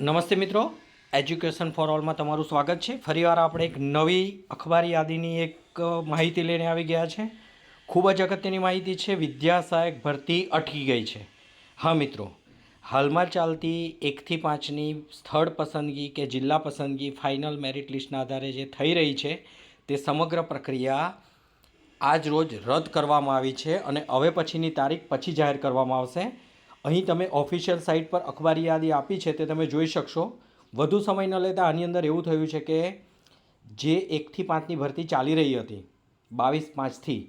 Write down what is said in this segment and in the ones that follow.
નમસ્તે મિત્રો. Education four ઓલમાં તમારું સ્વાગત છે. ફરીવાર આપણે એક નવી અખબારી યાદીની એક માહિતી લઈને આવી ગયા છે. ખૂબ જ અગત્યની માહિતી છે. વિદ્યા સહાયક ભરતી અટકી ગઈ છે. હા, મિત્રો. હાલમાં ચાલતી એકથી પાંચની સ્થળ પસંદગી કે જિલ્લા પસંદગી ફાઇનલ મેરિટ લિસ્ટના આધારે જે થઈ રહી છે, તે સમગ્ર પ્રક્રિયા આજ રોજ રદ કરવામાં આવી છે અને હવે પછીની તારીખ પછી જાહેર કરવામાં આવશે. અહીં તમે ઓફિશિયલ સાઇટ પર અખબારી યાદી આપી છે તે તમે જોઈ શકશો. વધુ સમય ન લેતા આની અંદર એવું થયું છે કે જે એકથી પાંચની ભરતી ચાલી રહી હતી, બાવીસ પાંચથી,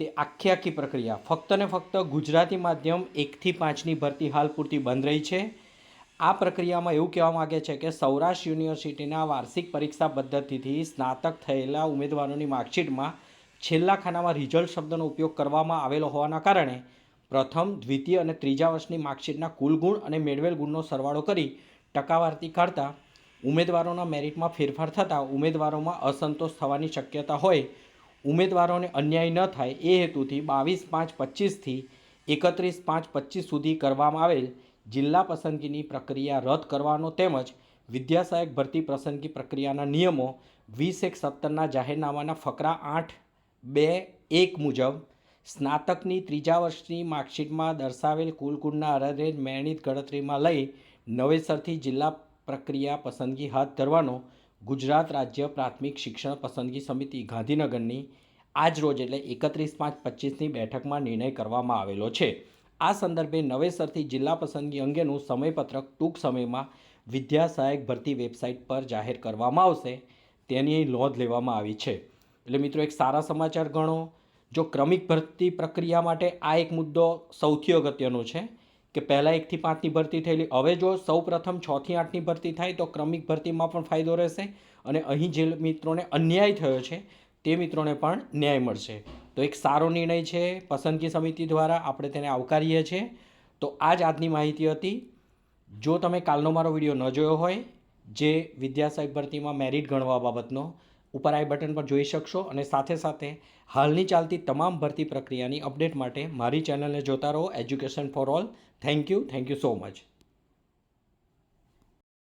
તે આખી આખી પ્રક્રિયા, ફક્ત ને ફક્ત ગુજરાતી માધ્યમ એકથી પાંચની ભરતી હાલ પૂરતી બંધ રહી છે. આ પ્રક્રિયામાં એવું કહેવા માગે છે કે સૌરાષ્ટ્ર યુનિવર્સિટીના વાર્ષિક પરીક્ષા પદ્ધતિથી સ્નાતક થયેલા ઉમેદવારોની માર્કશીટમાં છેલ્લા ખાનામાં રિઝલ્ટ શબ્દનો ઉપયોગ કરવામાં આવેલો હોવાના કારણે પ્રથમ, દ્વિતીય અને ત્રીજા વર્ષની માર્કશીટના કુલ ગુણ અને મેળવેલ ગુણનો સરવાળો કરી ટકાવારતી કાઢતા ઉમેદવારોના મેરિટમાં ફેરફાર થતાં ઉમેદવારોમાં અસંતોષ થવાની શક્યતા હોય, ઉમેદવારોને અન્યાય ન થાય એ હેતુથી બાવીસ પાંચ પચીસથી એકત્રીસ પાંચ પચીસ સુધી કરવામાં આવેલ જિલ્લા પસંદગીની પ્રક્રિયા રદ કરવાનો તેમજ વિદ્યાસહાયક ભરતી પસંદગી પ્રક્રિયાના નિયમો વીસ એક સત્તરના જાહેરનામાના ફકરા આઠ બે એક મુજબ સ્નાતકની ત્રીજા વર્ષની માર્કશીટમાં દર્શાવેલ કુલ ગુણના આધારે મેળિત ગણતરીમાં લઈ નવેસરથી જિલ્લા પ્રક્રિયા પસંદગી હાથ ધરવાનો ગુજરાત રાજ્ય પ્રાથમિક શિક્ષણ પસંદગી સમિતિ ગાંધીનગરની આજ રોજ એટલે એકત્રીસ પાંચ પચીસની બેઠકમાં નિર્ણય કરવામાં આવેલો છે. આ સંદર્ભે નવેસરથી જિલ્લા પસંદગી અંગેનું સમયપત્રક ટૂંક સમયમાં વિદ્યા સહાયક ભરતી વેબસાઇટ પર જાહેર કરવામાં આવશે. તેની નોંધ લેવામાં આવી છે. એટલે મિત્રો, એક સારા સમાચાર ગણો. જો ક્રમિક ભરતી પ્રક્રિયા માટે આ એક મુદ્દો સૌથી અગત્યનો છે કે પહેલાં એકથી પાંચની ભરતી થયેલી. હવે જો સૌ પ્રથમ છથી આઠની ભરતી થાય તો ક્રમિક ભરતીમાં પણ ફાયદો રહેશે અને અહીં જે મિત્રોને અન્યાય થયો છે તે મિત્રોને પણ ન્યાય મળશે. તો એક સારો નિર્ણય છે પસંદગી સમિતિ દ્વારા આપણે તેને આવકારીએ છીએ. તો આ જ આજની માહિતી હતી. જો તમે કાલનો મારો વીડિયો ન જોયો હોય, જે વિદ્યાસાહેબ ભરતીમાં મેરિટ ગણવા બાબતનો ઉપર આઈ બટન પર જોઈ શકશો અને સાથે સાથે હાલની ચાલતી તમામ ભરતી પ્રક્રિયાની અપડેટ માટે મારી ચેનલને જોતા રહો. Education for all thank you thank you so much